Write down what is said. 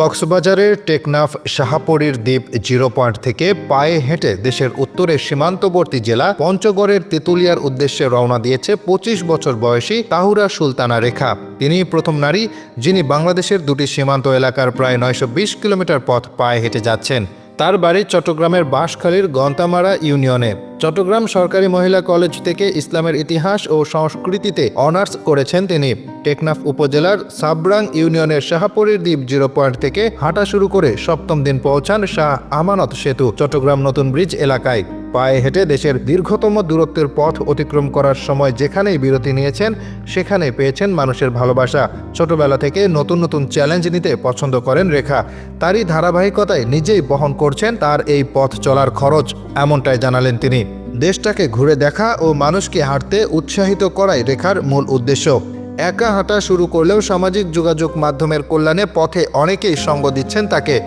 কক্সবাজারের টেকনাফ শাহাপড়ির দ্বীপ zero point থেকে পায়ে হেঁটে দেশের উত্তরে সীমান্তবর্তী জেলা পঞ্চগড়ের তেঁতুলিয়ার উদ্দেশ্যে রওনা দিয়েছে পঁচিশ বছর বয়সী তাহুরা সুলতানা রেখা। তিনি প্রথম নারী, যিনি বাংলাদেশের দুটি সীমান্ত এলাকার প্রায় নয়শো বিশ কিলোমিটার পথ পায়ে হেঁটে যাচ্ছেন। তার বাড়ি চট্টগ্রামের বাঁশখালীর গন্তামারা ইউনিয়নে। চট্টগ্রাম সরকারি মহিলা কলেজ থেকে ইসলামের ইতিহাস ও সংস্কৃতিতে অনার্স করেছেন তিনি। টেকনাফ উপজেলার সাবরাং ইউনিয়নের শাহাপুরীর দ্বীপ জিরো পয়েন্ট থেকে হাঁটা শুরু করে সপ্তম দিন পৌঁছান শাহ আমানত সেতু, চট্টগ্রাম নতুন ব্রিজ এলাকায়। পায়ে হেঁটে দেশের দীর্ঘতম দূরত্বের পথ অতিক্রম করার সময় যেখানেই বিরতি নিয়েছেন, সেখানে পেয়েছেন মানুষের ভালোবাসা। ছোটবেলা থেকে নতুন নতুন চ্যালেঞ্জ নিতে পছন্দ করেন রেখা। তারই ধারাবাহিকতায় নিজেই বহন করছেন তার এই পথ চলার খরচ, এমনটাই জানালেন তিনি। দেশটাকে ঘুরে দেখা ও মানুষকে হাঁটতে উৎসাহিত করাই রেখার মূল উদ্দেশ্য। একা হাঁটা শুরু করলেও সামাজিক যোগাযোগ মাধ্যমের কল্যাণে পথে অনেকেই সঙ্গ দিচ্ছেন তাকে।